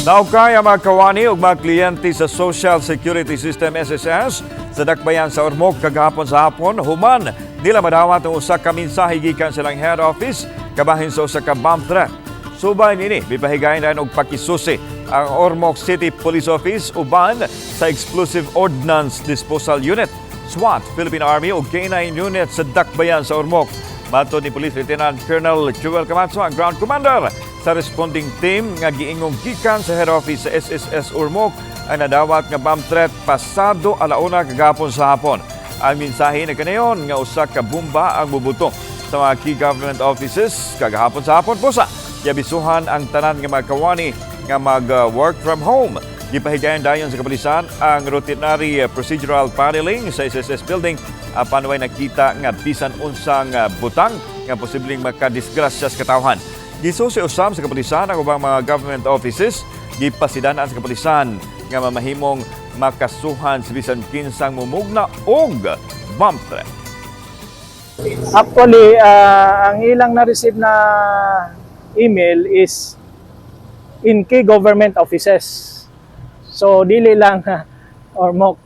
Naukay ang mga kawani ug mga kliyente sa Social Security System SSS sa dakbayan sa Ormoc kagahapon sa hapon human nila madawat ang usa ka mensahe gikan silang head office kabahin sa usa ka bomb threat. Subay nini bipahigayon rin og pakisusi ang Ormoc City Police Office uban sa Explosive Ordnance Disposal Unit SWAT Philippine Army ug K9 unit sa dakbayan sa Ormoc. Mato ni Police Lieutenant Colonel Joel Camacho ang ground commander sa responding team nga giingong gikan sa head office sa SSS Ormoc ang nadawat nga bomb threat pasado alauna kagapon sa hapon. Ang mensahe na kanayon nga usa ka bomba ang mubuto sa mga key government offices kagahapon sa hapon po sa yabisuhan ang tanan nga mga kawani nga mag-work from home. Gipahigayon dayon sa kapulisan ang routinary uh, procedural paneling sa SSS building apan way nakita nga bisan unsang uh, butang nga posibleng makadisgrasya sa katawhan. Gisusi usam sa kapulisan ang ubang mga government offices gipasidanan sa kapulisan nga mamahimong makasuhan sa bisan kinsang mumugna og bomb threat. Actually, ah, ang ilang na-receive na email is in key government offices. So, dili lang or mock